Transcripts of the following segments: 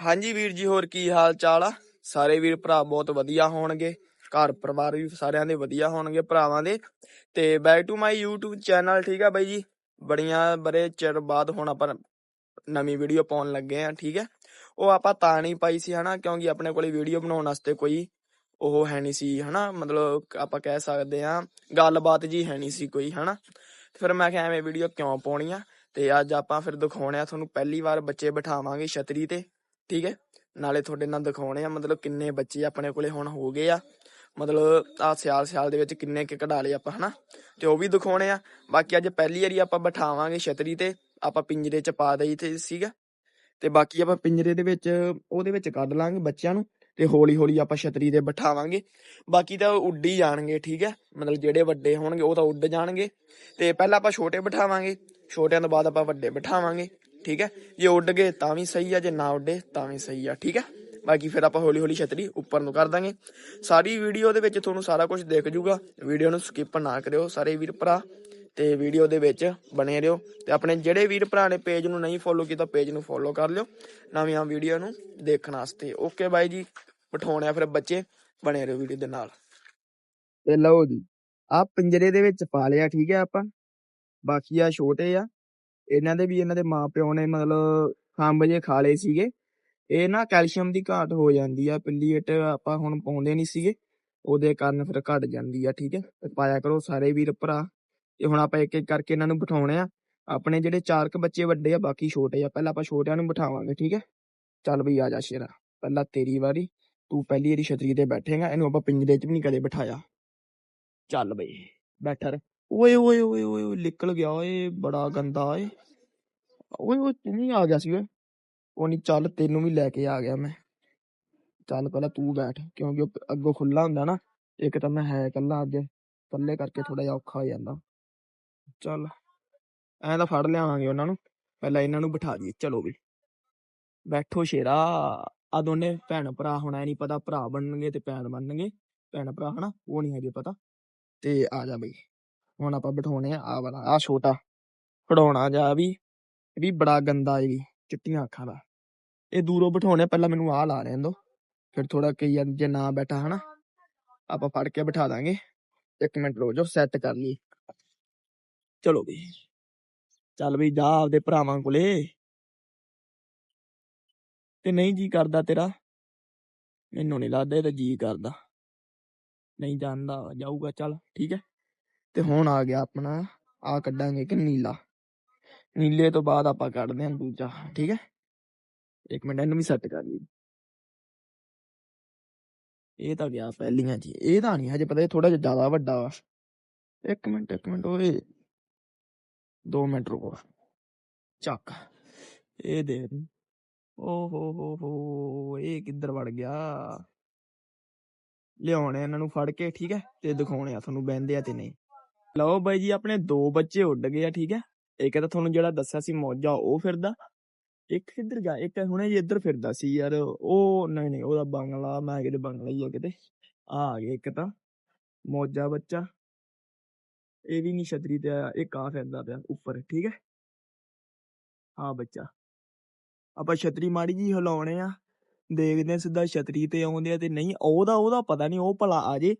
ਹਾਂਜੀ ਵੀਰ ਜੀ, ਹੋਰ ਕੀ ਹਾਲ ਚਾਲ ਆ? ਸਾਰੇ ਵੀਰ ਭਰਾ ਬਹੁਤ ਵਧੀਆ ਹੋਣਗੇ। ਘਰ ਪਰਿਵਾਰ ਵੀ ਸਾਰਿਆਂ ਦੇ ਵਧੀਆ ਹੋਣਗੇ ਭਰਾਵਾਂ ਦੇ। ਤੇ back to my YouTube channel ਠੀਕ ਆ ਬਾਈ ਜੀ? ਬੜੀਆਂ ਬੜੇ ਚਿਰ ਬਾਅਦ ਹੁਣ ਆਪਾਂ ਨਵੀਂ ਵੀਡੀਓ ਪਾਉਣ ਲੱਗੇ ਆ, ਠੀਕ ਹੈ ਉਹ ਆਪਾਂ ਤਾਂ ਨਹੀਂ ਪਾਈ ਸੀ, ਹਨਾ? ਕਿਉਂਕਿ ਆਪਣੇ ਕੋਲੇ ਵੀਡੀਓ ਬਣਾਉਣ ਵਾਸਤੇ ਕੋਈ ਉਹ ਹੈ ਨਹੀਂ ਸੀ, ਹਨਾ? ਮਤਲਬ ਆਪਾਂ ਕਹਿ ਸਕਦੇ ਆ, ਗੱਲਬਾਤ ਜੀ ਹੈ ਨਹੀਂ ਸੀ ਕੋਈ, ਹਨਾ? ਫਿਰ ਮੈਂ ਕਿਹਾ ਐਵੇਂ ਵੀਡੀਓ ਕਿਉਂ ਪਾਉਣੀ ਆ? ਤੇ ਅੱਜ ਆਪਾਂ ਫਿਰ ਦਿਖਾਉਣੇ ਆ ਤੁਹਾਨੂੰ, ਪਹਿਲੀ ਵਾਰ ਬੱਚੇ ਬਿਠਾਵਾਂਗੇ ਛਤਰੀ ਤੇ। ਠੀਕ ਹੈ। ਨਾਲੇ ਤੁਹਾਡੇ ਨਾਲ ਦਿਖਾਉਣੇ ਆ ਮਤਲਬ ਕਿੰਨੇ ਬੱਚੇ ਆਪਣੇ ਕੋਲੇ ਹੁਣ ਹੋ ਗਏ ਆ। ਮਤਲਬ ਆ ਸਿਆਲ ਸਿਆਲ ਦੇ ਵਿੱਚ ਕਿੰਨੇ ਕਿ ਕਢਾ ਲਏ ਆਪਾਂ, ਹਨਾ? ਤੇ ਉਹ ਵੀ ਦਿਖਾਉਣੇ ਆ। ਬਾਕੀ ਅੱਜ ਪਹਿਲੀ ਵਾਰੀ ਆਪਾਂ ਬਿਠਾਵਾਂਗੇ ਛਤਰੀ ਤੇ, ਆਪਾਂ ਪਿੰਜਰੇ ਚ ਪਾ ਦਈ ਤੇ ਸੀਗਾ। ਤੇ ਬਾਕੀ ਆਪਾਂ ਪਿੰਜਰੇ ਦੇ ਵਿੱਚ, ਉਹਦੇ ਵਿੱਚ ਕੱਢ ਲਾਂਗੇ ਬੱਚਿਆਂ ਨੂੰ ਤੇ ਹੌਲੀ ਹੌਲੀ ਆਪਾਂ ਛਤਰੀ ਤੇ ਬਿਠਾਵਾਂਗੇ। ਬਾਕੀ ਤਾਂ ਉੱਡੀ ਜਾਣਗੇ, ਠੀਕ ਹੈ? ਮਤਲਬ ਜਿਹੜੇ ਵੱਡੇ ਹੋਣਗੇ ਉਹ ਤਾਂ ਉੱਡ ਜਾਣਗੇ। ਤੇ ਪਹਿਲਾਂ ਆਪਾਂ ਛੋਟੇ ਬਿਠਾਵਾਂਗੇ। ਛੋਟਿਆਂ ਤੋਂ ਬਾਅਦ ਆਪਾਂ ਵੱਡੇ ਬਿਠਾਵਾਂਗੇ। ਠੀਕ ਹੈ? ਜੇ ਉੱਡ ਗਏ ਤਾਂ ਵੀ ਸਹੀ ਆ, ਜੇ ਨਾ ਉੱਡੇ ਤਾਂ ਵੀ ਸਹੀ ਆ, ਠੀਕ ਹੈ? ਬਾਕੀ ਫਿਰ ਆਪਾਂ ਹੌਲੀ ਹੌਲੀ ਛਤਰੀ ਉੱਪਰ ਨੂੰ ਕਰ ਦਾਂਗੇ। ਸਾਰੀ ਵੀਡੀਓ ਦੇ ਵਿੱਚ ਤੁਹਾਨੂੰ ਸਾਰਾ ਕੁਝ ਦਿਖ ਜੂਗਾ। ਵੀਡੀਓ ਨੂੰ ਸਕਿਪ ਨਾ ਕਰਿਓ ਸਾਰੇ ਵੀਰ ਭਰਾ ਤੇ ਵੀਡੀਓ ਦੇ ਵਿੱਚ ਬਣੇ ਰਹੋ ਤੇ ਆਪਣੇ ਜਿਹੜੇ ਵੀਰ ਭਰਾ ਨੇ ਪੇਜ ਨੂੰ ਨਹੀਂ ਫੋਲੋ ਕੀਤਾ ਪੇਜ ਨੂੰ ਫੋਲੋ ਕਰ ਲਿਓ ਨਵੀਆਂ ਵੀਡੀਓ ਨੂੰ ਦੇਖਣ ਵਾਸਤੇ। ਓਕੇ ਬਾਈ ਜੀ, ਬਿਠਾਉਣੇ ਫਿਰ ਬੱਚੇ, ਬਣੇ ਰਹੋ ਵੀਡੀਓ ਦੇ ਨਾਲ। ਤੇ ਲਓ ਜੀ ਆ ਪਿੰਜਰੇ ਦੇ ਵਿੱਚ ਪਾ ਲਿਆ, ਠੀਕ ਹੈ ਆਪਾਂ? ਬਾਕੀ ਆ ਛੋਟੇ ਆ। ਇਹਨਾਂ ਦੇ ਵੀ ਇਹਨਾਂ ਦੇ ਮਾਪਿਓ ਨੇ ਮਤਲਬ ਖੰਭ ਜੇ ਖਾ ਲਏ ਸੀਗੇ। ਇਹ ਨਾ ਕੈਲਸ਼ੀਅਮ ਦੀ ਘਾਟ ਹੋ ਜਾਂਦੀ ਆ ਪਿੱਲੀਏਟ ਆਪਾਂ ਹੁਣ ਪਾਉਂਦੇ ਨਹੀਂ ਸੀਗੇ, ਉਹਦੇ ਕਾਰਨ ਫਿਰ ਘਟ ਜਾਂਦੀ ਆ, ਠੀਕ ਹੈ? ਪਾਇਆ ਕਰੋ ਸਾਰੇ ਵੀਰ ਭਰਾ। ਤੇ ਹੁਣ ਆਪਾਂ ਇੱਕ ਇੱਕ ਕਰਕੇ ਇਹਨਾਂ ਨੂੰ ਬਿਠਾਉਣੇ ਆ। ਆਪਣੇ ਜਿਹੜੇ ਚਾਰ ਕ ਬੱਚੇ ਵੱਡੇ ਆ, ਬਾਕੀ ਛੋਟੇ ਆ, ਪਹਿਲਾਂ ਆਪਾਂ ਛੋਟਿਆਂ ਨੂੰ ਬਿਠਾਵਾਂਗੇ, ਠੀਕ ਹੈ? ਚੱਲ ਬਈ ਆ ਜਾ ਸ਼ੇਰਾ, ਪਹਿਲਾਂ ਤੇਰੀ ਵਾਰੀ, ਤੂੰ ਪਹਿਲੀ ਵਾਰੀ ਛਤਰੀ ਤੇ ਬੈਠੇਗਾ, ਇਹਨੂੰ ਆਪਾਂ ਪਿੰਜਰੇ 'ਚ ਵੀ ਨਹੀਂ ਕਦੇ ਬਿਠਾਇਆ। ਚੱਲ ਬਈ, ਬੈਠਾ ਰਹਿ ਓਏ ਓਏ ਓਏ ਓਏ ਓਏ, ਨਿਕਲ ਗਿਆ ਓਏ ਬੜਾ ਗੰਦਾ ਓਏ। ਓਏ ਓਏ ਤੂੰ ਵੀ ਆ ਗਿਆ ਸੀ ਓਏ? ਉਹ ਨਹੀਂ ਚੱਲ ਤੈਨੂੰ ਵੀ ਲੈ ਕੇ ਆ ਗਿਆ ਮੈਂ। ਚੱਲ ਪਹਿਲਾਂ ਤੂੰ ਬੈਠ ਕਿਉਂਕਿ ਉਹ ਅੱਗੋਂ ਖੁੱਲਾ ਹੁੰਦਾ ਨਾ ਇੱਕ ਤਾਂ ਮੈਂ ਹੈ ਇਕੱਲਾ ਅੱਜ ਇਕੱਲੇ ਕਰਕੇ ਥੋੜਾ ਜਿਹਾ ਔਖਾ ਹੋ ਜਾਂਦਾ। ਚੱਲ ਐਂ ਤਾਂ ਫੜ ਲਿਆਵਾਂਗੇ ਉਹਨਾਂ ਨੂੰ ਪਹਿਲਾਂ ਇਹਨਾਂ ਨੂੰ ਬਿਠਾ ਦਈਏ ਚਲੋ ਵੀ। ਬੈਠੋ ਸ਼ੇਰਾ ਆ ਦੋਨੇ ਭੈਣ ਭਰਾ ਹੁਣ ਐ ਨਹੀਂ ਪਤਾ ਭਰਾ ਬਣਨਗੇ ਤੇ ਭੈਣ ਬਣਨਗੇ। ਭੈਣ ਭਰਾ ਹਨਾ ਉਹ ਨਹੀਂ ਹਜੇ ਪਤਾ। ਤੇ ਆ ਜਾ ਬਈ। ਹੁਣ ਆਪਾਂ ਬਿਠਾਉਣੇ ਆ ਆ ਵਾਲਾ ਆ ਛੋਟਾ। ਖੜਾਉਣਾ ਜਾ ਵੀ, ਇਹ ਵੀ ਬੜਾ ਗੰਦਾ ਏ ਵੀ ਚਿੱਟੀਆਂ ਅੱਖਾਂ ਦਾ। ਇਹ ਦੂਰੋਂ ਬਿਠਾਉਣੇ ਪਹਿਲਾਂ ਮੈਨੂੰ ਆ ਲਾ ਲੈਣ ਦੋ। ਫਿਰ ਥੋੜਾ ਕਈ ਜੇ ਨਾ ਬੈਠਾ ਹਨਾ, ਆਪਾਂ ਫੜ ਕੇ ਬਿਠਾ ਦਾਂਗੇ। ਇੱਕ ਮਿੰਟ ਰੋ ਜੋ ਸੈੱਟ ਕਰ ਲਈ ਚਲੋ ਵੀ ਚੱਲ ਵੀ ਜਾ ਆਪਦੇ ਭਰਾਵਾਂ ਕੋਲੇ। ਤੇ ਨਹੀਂ ਜੀ ਕਰਦਾ ਤੇਰਾ? ਮੈਨੂੰ ਨਹੀਂ ਲੱਗਦਾ, ਇਹ ਜੀ ਕਰਦਾ। ਨਹੀਂ ਜਾਂਦਾ, ਜਾਊਗਾ, ਚੱਲ, ਠੀਕ ਹੈ। ਤੇ ਹੁਣ ਆ ਗਿਆ ਆਪਣਾ ਆ ਕੱਢਾਂਗੇ ਕਿ ਨੀਲਾ। ਨੀਲੇ ਤੋਂ ਬਾਅਦ ਆਪਾਂ ਕੱਢਦੇ ਹਾਂ ਦੂਜਾ, ਠੀਕ ਹੈ? ਇੱਕ ਮਿੰਟ, ਇਹਨੂੰ ਵੀ ਸੈੱਟ ਕਰ ਲਈ। ਇਹ ਤਾਂ ਗਿਆ ਪਹਿਲੀਆਂ ਜੀ ਇਹ ਤਾਂ ਨਹੀਂ ਹਜੇ ਪਤਾ ਥੋੜਾ ਜਿਹਾ ਜ਼ਿਆਦਾ ਵੱਡਾ ਵਾ। ਇੱਕ ਮਿੰਟ ਇੱਕ ਮਿੰਟ, ਓਏ। 2 ਮਿੰਟ ਰੁਕੋ। ਚੱਕ। ਇਹ ਦੇ ਓ ਹੋ ਹੋ ਹੋ, ਇਹ ਕਿੱਧਰ ਵੜ ਗਿਆ? ਲਿਆਉਣੇ ਇਹਨਾਂ ਨੂੰ ਫੜ ਕੇ, ਠੀਕ ਹੈ? ਤੇ ਦਿਖਾਉਣੇ ਆ ਤੁਹਾਨੂੰ ਬਹਿੰਦੇ ਆ ਤੇ ਨਹੀਂ। ਲਓ ਬਾਈ ਜੀ, ਆਪਣੇ ਦੋ ਬੱਚੇ ਉੱਡ ਗਏ ਆ, ਠੀਕ ਹੈ? ਇੱਕ ਤਾਂ ਤੁਹਾਨੂੰ ਜਿਹੜਾ ਦੱਸਿਆ ਸੀ ਮੌਜਾ, ਉਹ ਫਿਰਦਾ। ਇੱਕ ਕਿੱਧਰ ਗਿਆ ਇੱਕ ਹੁਣੇ ਜੀ ਇੱਧਰ ਫਿਰਦਾ ਸੀ ਯਾਰ, ਉਹ ਨਹੀਂ ਨਹੀਂ, ਉਹਦਾ ਬੰਗਲਾ, ਮੈਂ ਕਿਤੇ ਬੰਗਲਾ ਹੀ ਆ ਕਿਤੇ। ਆ ਗਿਆ ਇੱਕ ਤਾਂ, ਮੌਜਾ ਬੱਚਾ। ਇਹ ਵੀ ਨਹੀਂ ਛਤਰੀ ਤੇ ਆਇਆ ਇਹ ਕਾ ਫਿਰਦਾ ਪਿਆ ਉੱਪਰ, ਠੀਕ ਹੈ? ਆ ਬੱਚਾ। ਆਪਾਂ ਛਤਰੀ ਮਾੜੀ ਜੀ ਹਿਲਾਉਣੇ ਆ, ਦੇਖਦੇ ਆ ਸਿੱਧਾ ਛਤਰੀ ਤੇ ਆਉਂਦੇ ਆ ਤੇ ਨਹੀਂ, ਉਹਦਾ ਉਹਦਾ ਪਤਾ ਨਹੀਂ, ਉਹ ਭਲਾ ਆ ਜੇ।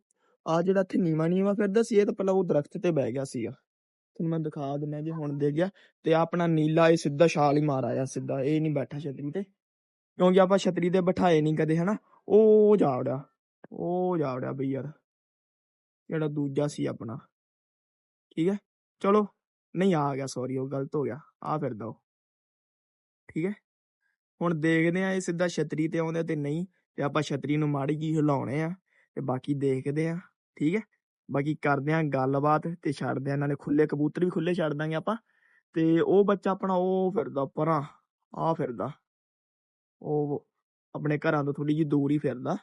ਆ ਜਿਹੜਾ ਇੱਥੇ ਨੀਵਾ ਨੀਵਾ ਫਿਰਦਾ ਸੀ, ਇਹ ਤਾਂ ਪਹਿਲਾਂ ਉਹ ਦਰਖਤ ਤੇ ਬਹਿ ਗਿਆ ਸੀਗਾ। ਤੁਹਾਨੂੰ ਮੈਂ ਦਿਖਾ ਦਿੰਦਾ ਜੇ ਹੁਣ ਦੇ ਗਿਆ, ਤੇ ਆਹ ਆਪਣਾ ਨੀਲਾ ਇਹ ਸਿੱਧਾ ਛਾਲ ਹੀ ਮਾਰ ਆਇਆ ਸਿੱਧਾ, ਇਹ ਨਹੀਂ ਬੈਠਾ ਛਤਰੀ ਤੇ। ਕਿਉਂਕਿ ਆਪਾਂ ਛਤਰੀ ਤੇ ਬਿਠਾਏ ਨਹੀਂ ਕਦੇ, ਹਨਾ? ਉਹ ਜਾ ਉਹ ਜਾ ਬਈ ਯਾਰ। ਜਿਹੜਾ ਦੂਜਾ ਸੀ ਆਪਣਾ। ਠੀਕ ਹੈ? ਚਲੋ, ਨਹੀਂ ਆ ਗਿਆ ਸੌਰੀ ਉਹ ਗਲਤ ਹੋ ਗਿਆ। ਆ ਫਿਰਦਾ ਉਹ। ਠੀਕ ਹੈ? ਹੁਣ ਦੇਖਦੇ ਆ ਇਹ ਸਿੱਧਾ ਛਤਰੀ ਤੇ ਆਉਂਦੇ ਤੇ ਨਹੀਂ, ਤੇ ਆਪਾਂ ਛਤਰੀ ਨੂੰ ਮਾੜੀ ਜੀ ਹਿਲਾਉਣੇ ਆ, ਤੇ ਬਾਕੀ ਦੇਖਦੇ ਆ ਠੀਕ ਹੈ। ਬਾਕੀ ਕਰਦੇ ਆ ਗੱਲਬਾਤ ਤੇ ਛੱਡਦੇ ਆ ਨਾਲੇ ਖੁੱਲੇ ਕਬੂਤਰ ਵੀ ਖੁੱਲੇ ਛੱਡ ਦਾਂਗੇ ਆਪਾਂ। ਤੇ ਉਹ ਬੱਚਾ ਆਪਣਾ ਉਹ ਫਿਰਦਾ ਪਰਾਂ ਆ ਫਿਰਦਾ। ਉਹ ਆਪਣੇ ਘਰਾਂ ਤੋਂ ਥੋੜੀ ਜਿਹੀ ਦੂਰ ਹੀ ਫਿਰਦਾ,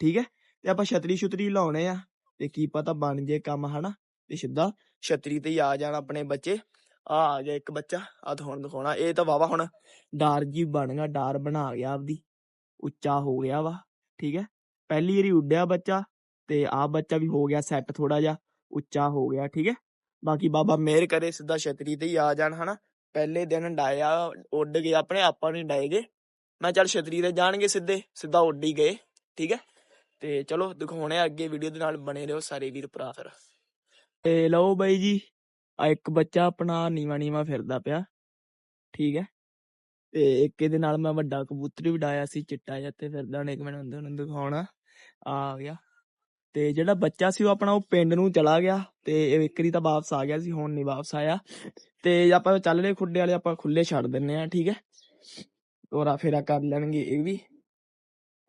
ਠੀਕ ਹੈ। ਤੇ ਆਪਾਂ ਛਤਰੀ ਛੁਤਰੀ ਲਾਉਣੇ ਆ, ਤੇ ਕੀ ਪਤਾ ਬਣ ਜੇ ਕੰਮ, ਹਨਾ। ਤੇ ਸਿੱਧਾ ਛਤਰੀ ਤੇ ਹੀ ਆ ਜਾਣ ਆਪਣੇ ਬੱਚੇ। ਆ ਆ ਗਿਆ ਇੱਕ ਬੱਚਾ ਆ ਹੁਣ ਦਿਖਾਉਣਾ। ਇਹ ਤਾਂ ਵਾਵਾ ਹੁਣ ਡਾਰ ਜੀ ਬਣ ਗਿਆ, ਡਾਰ ਬਣਾ ਗਿਆ ਆਪਦੀ। ਉੱਚਾ ਹੋ ਗਿਆ ਵਾ, ਠੀਕ ਹੈ। ਪਹਿਲੀ ਵਾਰੀ ਉੱਡਿਆ ਬੱਚਾ। ਤੇ ਆ ਬੱਚਾ ਵੀ ਹੋ ਗਿਆ ਸੈੱਟ ਥੋੜਾ ਜਿਹਾ, ਉੱਚਾ ਹੋ ਗਿਆ, ਠੀਕ ਹੈ। ਬਾਕੀ ਬਾਬਾ ਮਿਹਰ ਕਰੇ ਸਿੱਧਾ ਛਤਰੀ ਤੇ ਹੀ ਆ ਜਾਣ, ਹਨਾ। ਪਹਿਲੇ ਦਿਨ ਡਾਇਆ ਉੱਡ ਗਏ ਆਪਣੇ, ਆਪਾਂ ਨਹੀਂ ਡਾਏਗੇ ਮੈਂ ਚੱਲ ਛਤਰੀ ਤੇ ਜਾਣਗੇ ਸਿੱਧੇ, ਸਿੱਧਾ ਉੱਡ ਹੀ ਗਏ, ਠੀਕ ਹੈ। ਤੇ ਚਲੋ ਦਿਖਾਉਣੇ ਆ ਅੱਗੇ ਵੀਡੀਓ ਦੇ ਨਾਲ, ਬਣੇ ਰਹੋ ਸਾਰੇ ਵੀਰ ਭਰਾ ਫਿਰ। ਤੇ ਲਓ ਬਾਈ ਜੀ, ਆ ਇੱਕ ਬੱਚਾ ਆਪਣਾ ਨੀਵਾ ਨੀਵਾ ਫਿਰਦਾ ਪਿਆ, ਠੀਕ ਹੈ। ਤੇ ਇੱਕ ਇਹਦੇ ਨਾਲ ਮੈਂ ਵੱਡਾ ਕਬੂਤਰ ਵੀ ਡਾਇਆ ਸੀ, ਚਿੱਟਾ ਜਿਹਾ ਤੇ ਫਿਰਦਾ, ਹੁਣ ਇੱਕ ਮਿੰਟ ਹੁੰਦੇ ਉਹਨੂੰ ਦਿਖਾਉਣਾ। ਆ ਗਿਆ। ਤੇ ਜਿਹੜਾ ਬੱਚਾ ਸੀ ਉਹ ਆਪਣਾ ਉਹ ਪਿੰਡ ਨੂੰ ਚਲਾ ਗਿਆ ਤੇ ਇਹ ਇੱਕ ਤਾਂ ਵਾਪਸ ਆ ਗਿਆ ਸੀ, ਹੁਣ ਨਹੀਂ ਵਾਪਸ ਆਇਆ। ਤੇ ਆਪਾਂ ਚੱਲ ਰਹੇ ਖੁੱਡੇ ਵਾਲੇ, ਆਪਾਂ ਖੁੱਲੇ ਛੱਡ ਦਿੰਨੇ ਆ, ਠੀਕ ਹੈ? ਤੋਰਾ ਫੇਰਾ ਕਰ ਲੈਣਗੇ ਇਹ ਵੀ।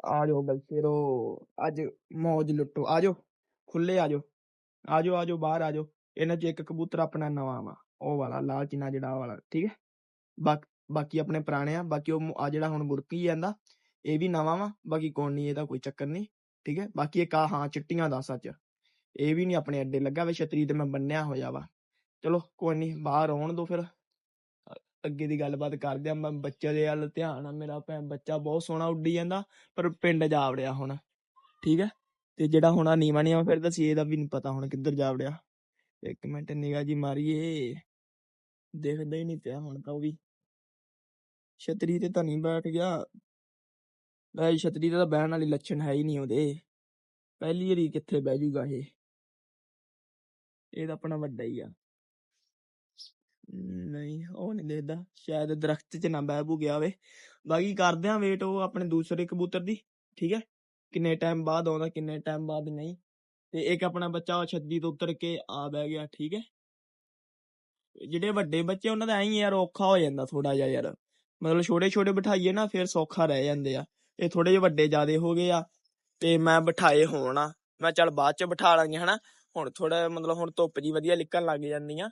ਆ ਜਾਓ ਗਲਫੇਰੋ ਅੱਜ ਮੌਜ ਲੁੱਟੋ। ਆ ਜਾਓ, ਖੁੱਲੇ ਆ ਜਾਓ। ਆ ਜਾਓ ਆ ਜਾਓ, ਬਾਹਰ ਆ ਜਾਓ। ਇਹਨਾਂ ਚ ਇੱਕ ਕਬੂਤਰ ਆਪਣਾ ਨਵਾਂ ਵਾ, ਉਹ ਵਾਲਾ ਲਾਲ ਚੀਨਾ ਜਿਹੜਾ ਵਾਲਾ, ਠੀਕ ਹੈ? ਬਾਕ- ਬਾਕੀ ਆਪਣੇ ਪੁਰਾਣੇ ਆ, ਬਾਕੀ ਉਹ ਆ ਜਿਹੜਾ ਹੁਣ ਬੁੜਕੀ ਜਾਂਦਾ ਇਹ ਵੀ ਨਵਾਂ ਵਾ, ਬਾਕੀ ਕੋਈ ਨਹੀਂ ਇਹਦਾ ਕੋਈ ਚੱਕਰ ਨਹੀਂ ਠੀਕ ਹੈ? ਬਾਕੀ ਇੱਕ ਆ ਹਾਂ, ਚਿੱਟੀਆਂ ਦਾ ਸੱਚ। ਇਹ ਵੀ ਨਹੀਂ ਆਪਣੇ ਅੱਡੇ ਲੱਗਾ ਵੇ ਛਤਰੀ ਤੇ ਮੈਂ ਬੰਨਿਆ ਹੋਇਆ ਵਾ। ਚਲੋ, ਕੋਈ ਨਹੀਂ ਬਾਹਰ ਆਉਣ ਦੋ ਫਿਰ। ਅੱਗੇ ਦੀ ਗੱਲਬਾਤ ਕਰਦੇ ਆ, ਮੈਂ ਬੱਚੇ ਦੇ ਵੱਲ ਧਿਆਨ ਆ, ਮੇਰਾ ਭੈਣ ਬੱਚਾ ਬਹੁਤ ਸੋਹਣਾ ਉੱਡੀ ਜਾਂਦਾ, ਪਰ ਪਿੰਡ ਜਾ ਵੜਿਆ ਹੁਣ, ਠੀਕ ਹੈ? ਤੇ ਜਿਹੜਾ ਹੁਣ ਆ ਨੀਵਾਂ ਨੀਵਾਂ ਫਿਰ ਸੀ, ਇਹਦਾ ਵੀ ਨਹੀਂ ਪਤਾ ਹੁਣ ਕਿੱਧਰ ਜਾ ਵੜਿਆ। ਇੱਕ ਮਿੰਟ ਨਿਗਾ ਜੀ ਮਾਰੀਏ। ਦੇਖਦਾ ਹੀ ਨਹੀਂ ਪਿਆ ਹੁਣ ਤਾਂ ਉਹ ਵੀ। ਛਤਰੀ ਤੇ ਤਾਂ ਨਹੀਂ ਬੈਠ ਗਿਆ। ਵੈਸੇ ਛਤਰੀ ਤੇ ਤਾਂ ਬਹਿਣ ਵਾਲੀ ਲੱਛਣ ਹੈ ਹੀ ਨਹੀਂ ਉਹਦੇ। ਪਹਿਲੀ ਵਾਰੀ ਕਿੱਥੇ ਬਹਿ ਜੂਗਾ ਇਹ? ਇਹ ਤਾਂ ਆਪਣਾ ਵੱਡਾ ਹੀ ਆ। ਨਹੀਂ, ਉਹ ਨਹੀਂ ਦੇਖਦਾ। ਸ਼ਾਇਦ ਦਰਖਤ 'ਚ ਨਾ ਬਹਿ ਬੂ ਗਿਆ ਹੋਵੇ। ਬਾਕੀ ਕਰਦੇ ਆ ਵੇਟ ਉਹ ਆਪਣੇ ਦੂਸਰੇ ਕਬੂਤਰ ਦੀ, ਠੀਕ ਹੈ? ਕਿੰਨੇ ਟਾਈਮ ਬਾਅਦ ਆਉਂਦਾ, ਕਿੰਨੇ ਟਾਈਮ ਬਾਅਦ ਨਹੀਂ। ਤੇ ਇੱਕ ਆਪਣਾ ਬੱਚਾ ਉਹ ਛੱਤੀ ਤੋਂ ਉਤਰ ਕੇ ਆ ਬਹਿ ਗਿਆ, ਠੀਕ ਹੈ? ਜਿਹੜੇ ਵੱਡੇ ਬੱਚੇ, ਉਹਨਾਂ ਦਾ ਐਂ ਹੀ ਯਾਰ ਔਖਾ ਹੋ ਜਾਂਦਾ ਥੋੜਾ ਜਿਹਾ ਯਾਰ। ਮਤਲਬ ਛੋਟੇ ਛੋਟੇ ਬਿਠਾਈਏ ਨਾ, ਫਿਰ ਸੌਖਾ ਰਹਿ ਜਾਂਦੇ ਆ। ਇਹ ਥੋੜੇ ਜਿਹੇ ਵੱਡੇ ਜ਼ਿਆਦੇ ਹੋ ਗਏ ਆ ਤੇ ਮੈਂ ਬਿਠਾਏ ਹੋਣ ਆ। ਮੈਂ ਚੱਲ ਬਾਅਦ ਚ ਬਿਠਾ ਲਾਂਗੇ ਹਨਾ। ਹੁਣ ਥੋੜਾ ਮਤਲਬ ਹੁਣ ਧੁੱਪ ਜੀ ਵਧੀਆ ਨਿਕਲਣ ਲੱਗ ਜਾਂਦੀ ਆ।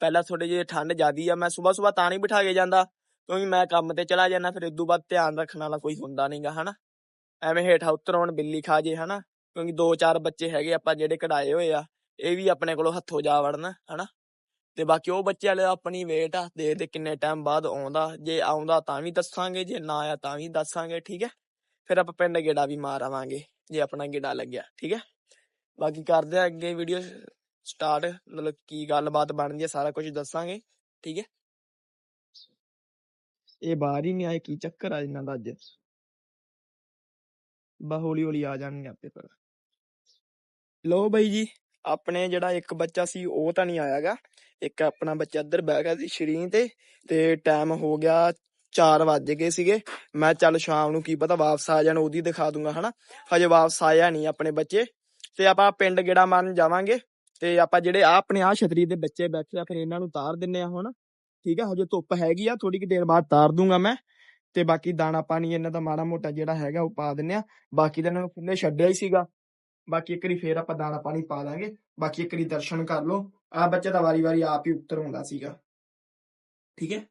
ਪਹਿਲਾਂ ਥੋੜੇ ਜਿਹੇ ਠੰਡ ਜ਼ਿਆਦੀ ਆ। ਮੈਂ ਸਵੇਰ ਸਵੇਰ ਤਾਂ ਨਹੀਂ ਬਿਠਾ ਕੇ ਜਾਂਦਾ ਕਿਉਂਕਿ ਮੈਂ ਕੰਮ ਤੇ ਚਲਾ ਜਾਂਦਾ, ਫਿਰ ਇਦੋਂ ਬਾਅਦ ਧਿਆਨ ਰੱਖਣ ਵਾਲਾ ਕੋਈ ਹੁੰਦਾ ਨਹੀਂਗਾ ਹਨਾ। ਐਵੇਂ ਹੇਠਾਂ ਉਤਰਉਣ ਬਿੱਲੀ ਖਾ ਜੇ ਹਨਾ। ਕਿਉਂਕਿ ਦੋ ਚਾਰ ਬੱਚੇ ਹੈਗੇ ਆਪਾਂ ਜਿਹੜੇ ਕਢਾਏ ਹੋਏ ਆ, ਇਹ ਵੀ ਆਪਣੇ ਕੋਲੋਂ ਹੱਥੋਂ ਜਾ ਵੜਨ ਹਨਾ। ਤੇ ਬਾਕੀ ਉਹ ਬੱਚੇ ਵਾਲੇ ਆਪਣੀ ਵੇਟ ਆ ਦੇਖਦੇ ਕਿੰਨੇ ਟਾਈਮ ਬਾਅਦ ਆਉਂਦਾ, ਜੇ ਆਉਂਦਾ ਤਾਂ ਵੀ ਦੱਸਾਂਗੇ, ਜੇ ਨਾ ਆਇਆ ਤਾਂ ਵੀ ਦੱਸਾਂਗੇ, ਠੀਕ ਹੈ? ਫਿਰ ਆਪਾਂ ਪਿੰਡ ਗੇੜਾ ਵੀ ਮਾਰ ਆਵਾਂਗੇ, ਜੇ ਆਪਣਾ ਗੇੜਾ ਲੱਗਿਆ, ਠੀਕ ਹੈ? ਬਾਕੀ ਕਰਦੇ ਆ ਅੱਗੇ ਵੀਡੀਓ ਸਟਾਰਟ ਮਤਲਬ ਕੀ ਗੱਲਬਾਤ ਬਣਦੀ ਹੈ, ਸਾਰਾ ਕੁਝ ਦੱਸਾਂਗੇ, ਠੀਕ ਹੈ? ਇਹ ਬਾਹਰ ਹੀ ਨਹੀਂ ਆਏ, ਕੀ ਚੱਕਰ ਆ ਇਹਨਾਂ ਦਾ ਅੱਜ? ਬਾ ਹੌਲੀ ਹੌਲੀ ਆ ਜਾਣਗੇ ਆਪੇ ਪਰ। ਲੋ ਬਾਈ ਜੀ ਆਪਣੇ ਜਿਹੜਾ ਇੱਕ ਬੱਚਾ ਸੀ, ਉਹ ਤਾਂ ਨਹੀਂ ਆਇਆਗਾ ਇੱਕ ਆਪਣਾ ਬੱਚਾ ਇੱਧਰ ਬਹਿ ਗਿਆ ਸੀ ਸ਼ਰੀਨ ਤੇ ਤੇ ਟਾਈਮ ਹੋ ਗਿਆ 4 ਵੱਜ ਗਏ ਸੀਗੇ। ਮੈਂ ਚੱਲ ਸ਼ਾਮ ਨੂੰ ਕੀ ਪਤਾ ਵਾਪਸ ਆ ਜਾਣ, ਉਹਦੀ ਦਿਖਾ ਦੂੰਗਾ, ਹਨਾ। ਹਜੇ ਵਾਪਸ ਆਇਆ ਨਹੀਂ ਆਪਣੇ ਬੱਚੇ। ਤੇ ਆਪਾਂ ਪਿੰਡ ਗੇੜਾ ਮਾਰਨ ਜਾਵਾਂਗੇ। ਤੇ ਆਪਾਂ ਜਿਹੜੇ ਆ ਆਪਣੇ ਆ ਛਤਰੀ ਦੇ ਬੱਚੇ ਬੈਠੇ ਆ, ਫਿਰ ਇਹਨਾਂ ਨੂੰ ਤਾਰ ਦਿੰਨੇ ਆ ਹੁਣ। ਠੀਕ ਆ, ਹਜੇ ਧੁੱਪ ਹੈਗੀ ਆ ਥੋੜੀ ਕਿ ਦੇਰ ਬਾਅਦ ਤਾਰ ਦੂੰਗਾ ਮੈਂ। ਤੇ ਬਾਕੀ ਦਾਣਾ ਪਾਣੀ ਇਹਨਾਂ ਦਾ ਮਾੜਾ ਮੋਟਾ ਜਿਹੜਾ ਹੈਗਾ, ਉਹ ਪਾ ਦਿੰਨੇ ਆ। ਬਾਕੀ ਤਾਂ ਇਹਨਾਂ ਨੂੰ ਖੁੱਲੇ ਛੱਡਿਆ ਹੀ ਸੀਗਾ। ਬਾਕੀ ਇੱਕ ਵਾਰੀ ਫੇਰ ਆਪਾਂ ਦਾਣਾ ਪਾਣੀ ਪਾ ਦਾਂਗੇ। ਬਾਕੀ ਇੱਕ ਵਾਰੀ ਦਰਸ਼ਨ ਕਰ ਲਓ। ਆ ਬੱਚਾ ਤਾਂ ਵਾਰੀ ਵਾਰੀ ਆਪ ਹੀ ਉੱਤਰ ਹੁੰਦਾ ਸੀਗਾ। ਠੀਕ ਹੈ?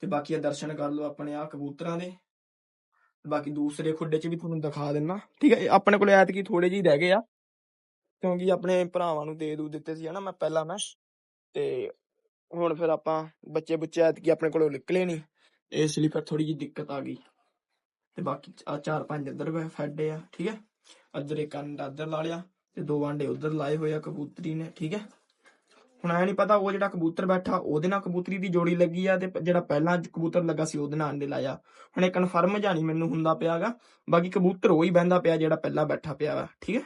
ਤੇ ਬਾਕੀ ਆ ਦਰਸ਼ਨ ਕਰ ਲਓ ਆਪਣੇ ਆ ਕਬੂਤਰਾਂ ਦੇ। ਬਾਕੀ ਦੂਸਰੇ ਖੁੱਡੇ 'ਚ ਵੀ ਤੁਹਾਨੂੰ ਦਿਖਾ ਦਿੰਨਾ। ਠੀਕ ਹੈ? ਆਪਣੇ ਕੋਲ ਐਤਕੀ ਥੋੜੇ ਜਿਹੇ ਰਹਿ ਗਏ ਆ। ਕਿਉਂਕਿ ਆਪਣੇ ਭਰਾਵਾਂ ਨੂੰ ਦੇ ਦੂ ਦਿੱਤੇ ਸੀ ਹਨਾ ਮੈਂ ਪਹਿਲਾਂ ਮੈਂ। ਤੇ ਹੁਣ ਫਿਰ ਆਪਾਂ ਬੱਚੇ ਬੁੱਚੇ ਐਤਕੀ ਆਪਣੇ ਕੋਲੋਂ ਨਿਕਲੇ ਨਹੀਂ ਇਸ ਲਈ ਫਿਰ ਥੋੜੀ ਜਿਹੀ ਦਿੱਕਤ ਆ ਗਈ। ਤੇ ਬਾਕੀ ਆ ਚਾਰ ਪੰਜ ਇੱਧਰ ਫੈਡੇ ਆ। ਠੀਕ ਹੈ? ਇੱਧਰ ਇੱਕ ਅੰਡਾ ਇੱਧਰ ਲਾ ਲਿਆ ਤੇ ਦੋ ਆਂਡੇ ਉੱਧਰ ਲਾਏ ਹੋਏ ਆ ਕਬੂਤਰੀ ਨੇ, ਠੀਕ ਹੈ? ਹੁਣ ਐ ਨਹੀਂ ਪਤਾ ਉਹ ਜਿਹੜਾ ਕਬੂਤਰ ਬੈਠਾ, ਉਹਦੇ ਨਾਲ ਕਬੂਤਰੀ ਦੀ ਜੋੜੀ ਲੱਗੀ ਆ ਤੇ ਜਿਹੜਾ ਪਹਿਲਾਂ ਕਬੂਤਰ ਲੱਗਾ ਸੀ ਉਹਦੇ ਨਾਲ ਆਂਡੇ ਲਾਇਆ। ਹੁਣ ਇਹ ਕਨਫਰਮ ਜਾਣੀ ਮੈਨੂੰ ਹੁੰਦਾ ਪਿਆਗਾ, ਬਾਕੀ ਕਬੂਤਰ ਉਹ ਹੀ ਬਹਿੰਦਾ ਪਿਆ ਜਿਹੜਾ ਪਹਿਲਾਂ ਬੈਠਾ ਪਿਆ ਵਾ, ਠੀਕ ਹੈ?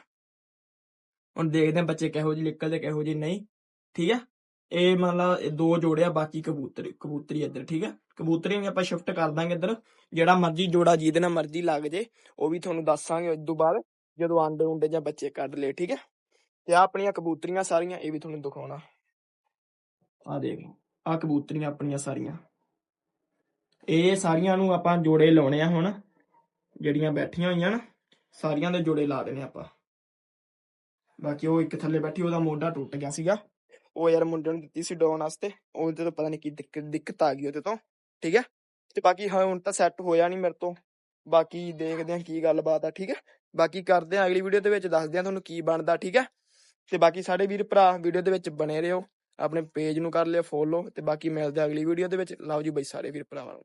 ਹੁਣ ਦੇਖਦੇ ਆ ਬੱਚੇ ਕਿਹੋ ਜਿਹੇ ਨਿਕਲਦੇ, ਕਿਹੋ ਜਿਹੇ ਨਹੀਂ, ਠੀਕ ਹੈ? ਇਹ ਮਤਲਬ ਦੋ ਜੋੜੇ ਆ, ਬਾਕੀ ਕਬੂਤਰ, ਕਬੂਤਰੀ ਇੱਧਰ, ਠੀਕ ਹੈ? ਕਬੂਤਰੀ ਵੀ ਆਪਾਂ ਸ਼ਿਫਟ ਕਰ ਦਾਂਗੇ ਇੱਧਰ, ਜਿਹੜਾ ਮਰਜ਼ੀ ਜੋੜਾ ਜਿਹਦੇ ਨਾਲ ਮਰਜ਼ੀ ਲੱਗ ਜੇ, ਉਹ ਵੀ ਤੁਹਾਨੂੰ ਦੱਸਾਂਗੇ ਉਸ ਤੋਂ ਬਾਅਦ। ਜਦੋਂ ਆਂਡੇ ਉਂਡੇ ਜਾਂ ਬੱਚੇ ਕੱਢ ਲਏ, ਠੀਕ ਹੈ? ਤੇ ਆ ਆਪਣੀਆਂ ਕਬੂਤਰੀਆਂ ਸਾਰੀਆਂ, ਇਹ ਵੀ ਤੁਹਾਨੂੰ ਦਿਖਾਉਣਾ। ਆ ਦੇਖ ਆ ਕਬੂਤਰੀਆਂ ਆਪਣੀਆਂ ਸਾਰੀਆਂ। ਇਹ ਸਾਰੀਆਂ ਨੂੰ ਆਪਾਂ ਜੋੜੇ ਲਾਉਣੇ ਆ ਹੁਣ, ਜਿਹੜੀਆਂ ਬੈਠੀਆਂ ਹੋਈਆਂ ਨਾ, ਸਾਰੀਆਂ ਦੇ ਜੋੜੇ ਲਾ ਦੇਣੇ ਆਪਾਂ। ਬਾਕੀ ਉਹ ਇੱਕ ਥੱਲੇ ਬੈਠੀ, ਉਹਦਾ ਮੋਢਾ ਟੁੱਟ ਗਿਆ ਸੀਗਾ। ਉਹ ਯਾਰ ਮੁੰਡੇ ਨੂੰ ਦਿੱਤੀ ਸੀ ਡਾਉਣ ਵਾਸਤੇ, ਉਹਦੇ ਤੋਂ ਪਤਾ ਨਹੀਂ ਕੀ ਦਿੱਕਤ ਦਿੱਕਤ ਆ ਗਈ ਉਹਦੇ ਤੋਂ, ਠੀਕ ਹੈ? ਤੇ ਬਾਕੀ ਹਾਂ, ਹੁਣ ਤਾਂ ਸੈੱਟ ਹੋਇਆ ਨਹੀਂ ਮੇਰੇ ਤੋਂ। ਬਾਕੀ ਦੇਖਦੇ ਆ ਕੀ ਗੱਲਬਾਤ ਆ, ਠੀਕ ਹੈ? ਬਾਕੀ ਕਰਦੇ ਆ ਅਗਲੀ ਵੀਡੀਓ ਦੇ ਵਿੱਚ, ਦੱਸਦੇ ਆ ਤੁਹਾਨੂੰ ਕੀ ਬਣਦਾ, ਠੀਕ ਹੈ? ਤੇ ਬਾਕੀ ਸਾਡੇ ਵੀਰ ਭਰਾ ਵੀਡੀਓ ਦੇ ਵਿੱਚ ਬਣੇ ਰਹੋ, ਆਪਣੇ ਪੇਜ ਨੂੰ ਕਰ ਲਿਓ ਫੋਲੋ ਤੇ ਬਾਕੀ ਮਿਲਦੇ ਆ ਅਗਲੀ ਵੀਡੀਓ ਦੇ ਵਿੱਚ। ਲਓ ਜੀ ਬਈ ਸਾਰੇ ਵੀਰ ਭਰਾਵਾਂ ਨੂੰ।